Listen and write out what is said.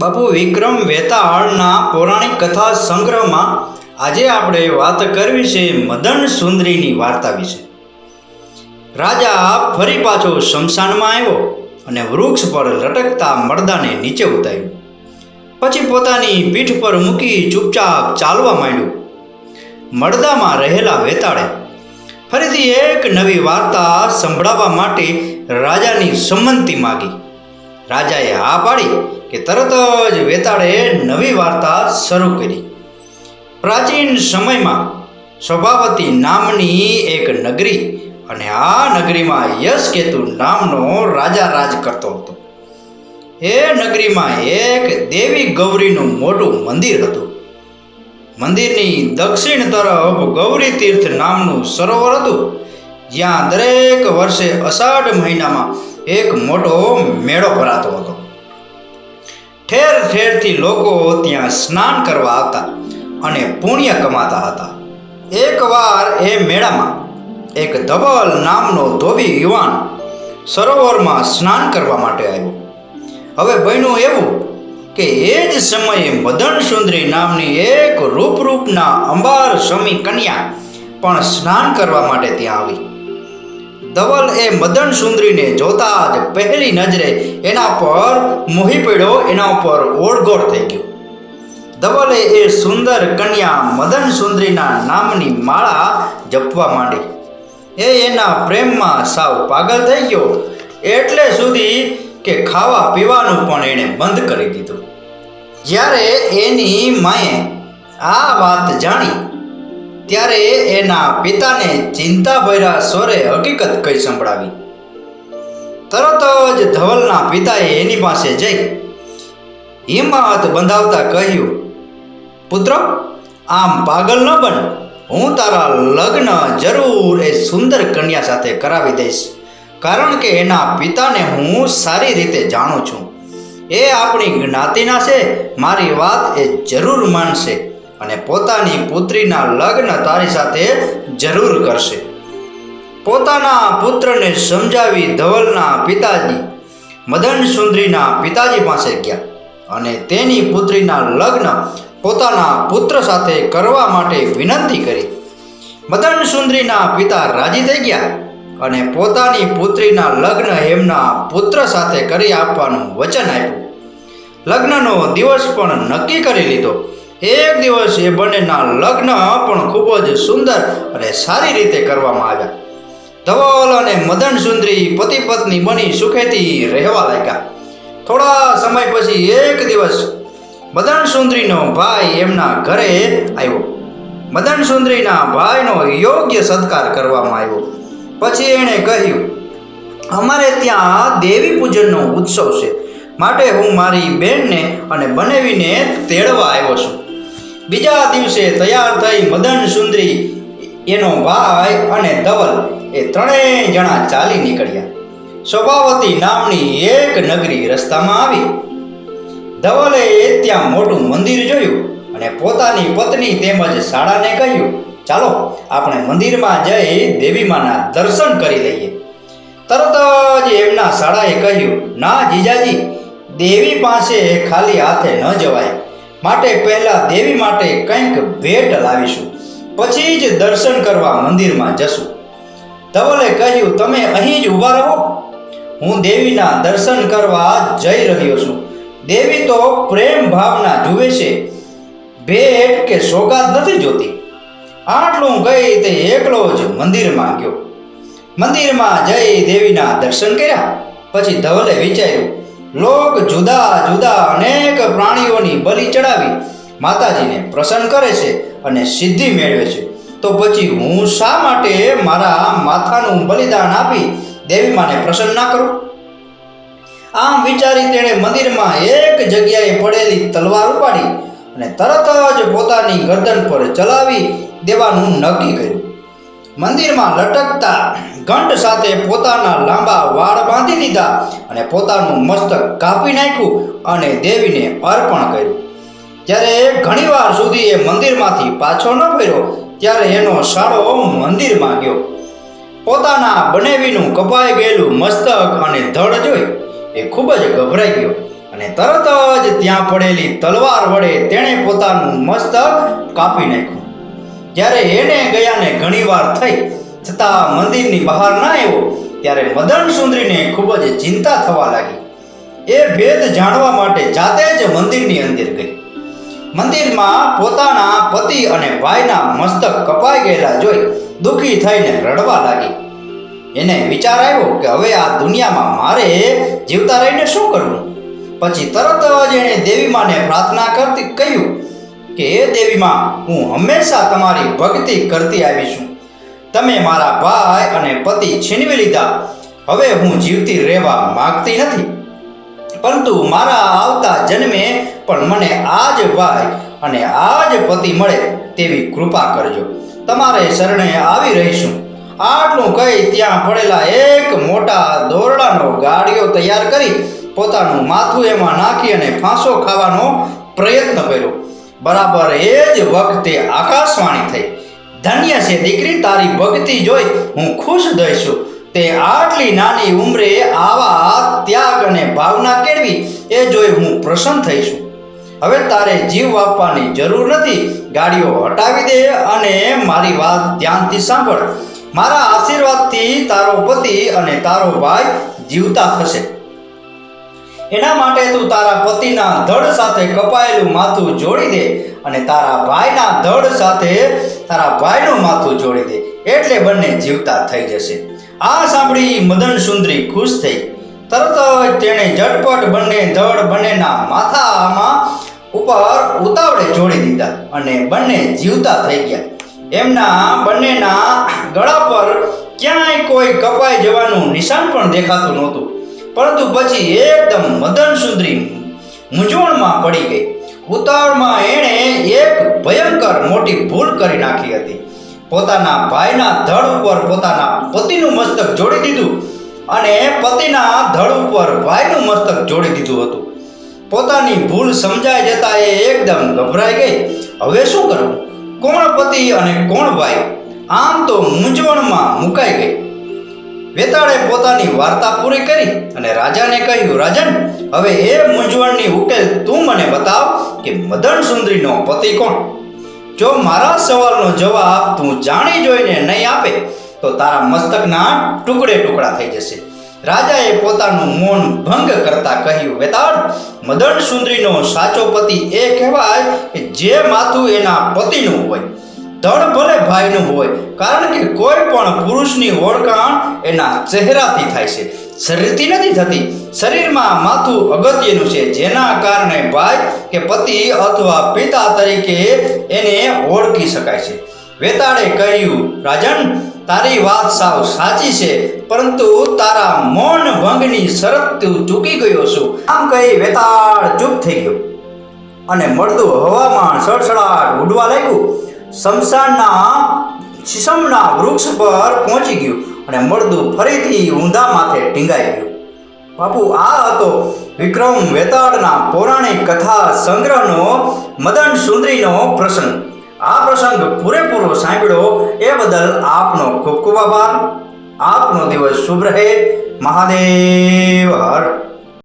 બાપુ વિક્રમ વેતાળના પૌરાણિક કથા સંગ્રહમાં આજે આપણે વાત કરવી છે મદન સુંદરીની વાર્તા વિશે. રાજા ફરી પાછો શમશાનમાં આવ્યો અને વૃક્ષ પર લટકતા મરદાને નીચે ઉતાર્યું. પછી પોતાની પીઠ પર મૂકી ચૂપચાપ ચાલવા માંડ્યું. મરદામાં રહેલા વેતાળે ફરીથી એક નવી વાર્તા સંભળાવવા માટે રાજાની સંમતિ માગી. રાજાએ હા પાડી કે તરત જ વેતાળે નવી વાર્તા શરૂ કરી. પ્રાચીન સમયમાં સ્વભાવતી નામની એક નગરી અને આ નગરીમાં યશકેતુ નામનો રાજા રાજ કરતો હતો. એ નગરીમાં એક દેવી ગૌરીનું મોટું મંદિર હતું. મંદિરની દક્ષિણ તરફ ગૌરી તીર્થ નામનું સરોવર હતું, જ્યાં દરેક વર્ષે અષાઢ મહિનામાં એક મોટો મેળો ભરાતો હતો. ઠેર ઠેરથી લોકો ત્યાં સ્નાન કરવા આવતા અને પુણ્ય કમાતા હતા. એકવાર એ મેળામાં એક ધવલ નામનો ધોબી યુવાન સરોવરમાં સ્નાન કરવા માટે આવ્યો. હવે બન્યું એવું કે એ જ સમયે મદન સુંદરી નામની એક રૂપરૂપના અંબાર સ્વામી કન્યા પણ સ્નાન કરવા માટે ત્યાં આવી. ધવલ એ મદન સુંદરીને જોતા જ પહેલી નજરે એના પર મોહી પડ્યો, એના ઉપર ઓળગોળ થઈ ગયો. ધવલે એ સુંદર કન્યા મદન સુંદરીના નામની માળા જપવા માંડી. એ એના પ્રેમમાં સાવ પાગલ થઈ ગયો, એટલે સુધી કે ખાવા પીવાનું પણ એણે બંધ કરી દીધું. જ્યારે એની માએ આ વાત જાણી ત્યારે એના પિતાને ચિંતા ભર્યા સ્વરે હકીકત કહી સંભળાવી. તરત જ ધવલના પિતાએ એની પાસે જઈ હિંમત બંધાવતા કહ્યું, પુત્ર, આમ પાગલ ન બન. હું તારા લગ્ન જરૂર એ સુંદર કન્યા સાથે કરાવી દઈશ. કારણ કે એના પિતાને હું સારી રીતે જાણું છું. એ આપણી જ્ઞાતિના છે. મારી વાત એ જરૂર માનશે. અને પોતાની પુત્રીના લગ્ન તારી સાથે જરૂર કરશે. પોતાના પુત્રને સમજાવી ધવલના પિતાજી, મદન સુંદરીના પિતાજી પાસે ગયા અને તેની પુત્રીના લગ્ન પોતાના પુત્ર સાથે કરવા માટે વિનંતી કરી. મદન સુંદરીના પિતા રાજી થઈ ગયા અને પોતાની પુત્રીના લગ્ન એમના પુત્ર સાથે કરી આપવાનું વચન આપ્યું. લગ્નનો દિવસ પણ નક્કી કરી લીધો એક દિવસ એ બંનેના લગ્ન પણ ખૂબ જ સુંદર અને સારી રીતે કરવામાં આવ્યા. ધવલ અને મદન સુંદરી પતિ પત્ની બની સુખેથી રહેવા લાગ્યા. થોડા સમય પછી એક દિવસ મદન સુંદરીનો ભાઈ એમના ઘરે આવ્યો. મદન સુંદરીના ભાઈનો યોગ્ય સત્કાર કરવામાં આવ્યો. પછી એણે કહ્યું, અમારે ત્યાં દેવી પૂજનનો ઉત્સવ છે. માટે હું મારી બેનને અને બનાવીને તેડવા આવ્યો છું. બીજા દિવસે તૈયાર થઈ મદન સુંદરી, એનો ભાઈ અને ધવલ એ ત્રણેય જણા ચાલી નીકળ્યા. સ્વભાવતી નામની એક નગરી રસ્તામાં આવી. ધવલે ત્યાં મોટું મંદિર જોયું અને પોતાની પત્ની તેમજ શાળાને કહ્યું, ચાલો, આપણે મંદિરમાં જઈ દેવી માના દર્શન કરી લઈએ. તરત જ એમના શાળાએ કહ્યું, ના જીજાજી, દેવી પાસે ખાલી હાથે ન જવાય. માટે પહેલા દેવી માટે કંઈક ભેટ લાવીશું. પછી જ દર્શન કરવા મંદિરમાં જશું. ધવલે કહ્યું, તમે અહીં જ ઊભા રહો. હું દેવીના દર્શન કરવા જઈ રહ્યો છું. દેવી તો પ્રેમ ભાવના જુએ છે. ભેટ કે સોગાદ નથી જોતી. આટલું કહી તે એકલો જ મંદિરમાં ગયો. મંદિરમાં જઈ દેવીના દર્શન કર્યા. પછી ધવલે વિચાર્યું લોક જુદા જુદા અનેક પ્રાણીઓની બલિ ચડાવી માતાજીને પ્રસન્ન કરે છે અને સિદ્ધિ મેળવે છે. તો પછી હું શા માટે મારા માથાનું બલિદાન આપી દેવી માને પ્રસન્ન ના કરું? આમ વિચારી તેણે મંદિરમાં એક જગ્યાએ પડેલી તલવાર ઉપાડી અને તરત જ પોતાની ગરદન પર ચલાવી દેવાનું નક્કી કર્યું. મંદિરમાં લટકતા ઘંટ સાથે પોતાના લાંબા વાળ બાંધી લીધા અને પોતાનું મસ્તક કાપી નાખ્યું અને દેવીને અર્પણ કર્યું. જ્યારે ઘણીવાર સુધી એ મંદિરમાંથી પાછો ન ફર્યો, ત્યારે એનો સાળો મંદિરમાં ગયો. પોતાના બનેવીનું કપાઈ ગયેલું મસ્તક અને ધડ જોઈ એ ખૂબ જ ગભરાઈ ગયો અને તરત જ ત્યાં પડેલી તલવાર વડે તેણે પોતાનું મસ્તક કાપી નાખ્યું. જ્યારે એને ગયાને ઘણીવાર થઈ, છતાં મંદિરની બહાર ના આવ્યો, ત્યારે મદન સુંદરીને ખૂબ જ ચિંતા થવા લાગી. એ ભેદ જાણવા માટે જાતે જ મંદિરની અંદર ગઈ. મંદિરમાં પોતાના પતિ અને ભાઈના મસ્તક કપાઈ ગયેલા જોઈ દુઃખી થઈને રડવા લાગી. એને વિચાર આવ્યો કે હવે આ દુનિયામાં મારે જીવતા રહીને શું કરવું? પછી તરત જ એણે દેવીમાને પ્રાર્થના કરતી કહ્યું કે હે દેવીમાં, હું હંમેશા તમારી ભક્તિ કરતી આવી છું. તમે મારા ભાઈ અને પતિ છીનવી લીધા. હવે હું જીવતી રહેવા માંગતી નથી. પરંતુ મારા આવતા જન્મે પણ મને આ જ ભાઈ અને આ જ પતિ મળે તેવી કૃપા કરજો. તમારે શરણે આવી રહીશું. આટલું કહી ત્યાં પડેલા એક મોટા દોરડાનો ગાડીઓ તૈયાર કરી પોતાનું માથું એમાં નાખી અને ફાંસો ખાવાનો પ્રયત્ન કર્યો. બરાબર એ જ વખતે આકાશવાણી થઈ. ધન્ય છે દીકરી, તારી ભક્તિ જોઈ હું ખુશ દઈશું તે આટલી નાની ઉંમરે આવા ત્યાગ અને ભાવના કેળવી એ જોઈ હું પ્રસન્ન થઈશું હવે તારે જીવ આપવાની જરૂર નથી. ગાડીઓ હટાવી દે અને મારી વાત ધ્યાનથી સાંભળ. મારા આશીર્વાદથી તારો પતિ અને તારો ભાઈ જીવતા થશે. એના માટે તું તારા પતિના ધડ સાથે કપાયેલું માથું જોડી દે અને તારા ભાઈના ધડ સાથે તારા ભાઈનું માથું જોડી દે. એટલે બંને જીવતા થઈ જશે. આ સાંભળી મદન સુંદરી ખુશ થઈ. તરત જ તેણે ઝટપટ બંને ધડ બંનેના માથામાં ઉપર ઉતાવળે જોડી દીધા અને બંને જીવતા થઈ ગયા. એમના બંનેના ગળા પર ક્યાંય કોઈ કપાઈ જવાનું નિશાન પણ દેખાતું નહોતું. પરંતુ પછી એકદમ મદન સુંદરી મૂંઝવણમાં પડી ગઈ. ઉતાવળમાં એણે એક ભયંકર મોટી ભૂલ કરી નાખી હતી. પોતાના ભાઈના ધડ ઉપર પોતાના પતિનું મસ્તક જોડી દીધું અને પતિના ધડ ઉપર ભાઈનું મસ્તક જોડી દીધું હતું. પોતાની ભૂલ સમજાઈ જતા એ એકદમ ગભરાઈ ગઈ. હવે શું કરવું? કોણ પતિ અને કોણ ભાઈ? આમ તો મૂંઝવણમાં મુકાઈ ગઈ. વેતાળે પોતાની વાર્તા પૂરી કરી અને રાજાને કહ્યું, રાજન, હવે એ મૂંઝવણની ઉકેલ તું મને બતાવ કે મદન સુંદરીનો પતિ કોણ? જો મારા સવાલનો જવાબ તું જાણી જોઈને નહીં આપે, તો તારા મસ્તકના ટુકડે ટુકડા થઈ જશે. રાજાએ પોતાનું મૌન ભંગ કરતા કહ્યું, વેતાળ, મદન સુંદરીનો સાચો પતિ એ કહેવાય કે જે માથું એના પતિનું હોય. ધડ ભલે ભાઈનું હોય, કારણ કે કોઈ પણ પુરુષની ઓળખાણ એના ચહેરાથી થાય છે. શરીરથી નથી થતી. શરીરમાં માથું અગત્યનું છે. જેના કારણે ભાઈ કે પતિ અથવા પિતા તરીકે એને ઓળખી શકાય છે. વેતાળે કહ્યું, રાજન, તારી વાત સાવ સાચી છે, પરંતુ તારા મૌન ભંગની શરત તું ચૂકી ગયો છું. આમ કહી વેતાળ ચૂપ થઈ ગયો અને મળતું હવામાં સડસડાટ ઉડવા લાગ્યું. શમશાનના શીશમના વૃક્ષ પર પહોંચી ગયું અને મળદું ફરીથી ઊંધા માથે ટીંગાઈ ગયું. બાપુ, આ હતો વિક્રમ વેતાળના પૌરાણિક કથા સંગ્રહનો મદન સુંદરીનો પ્રસંગ. આ પ્રસંગ પૂરેપૂરો સાંભળ્યો એ બદલ આપનો ખૂબ ખૂબ આભાર. આપનો દિવસ શુભ રહે. મહાદેવ હર.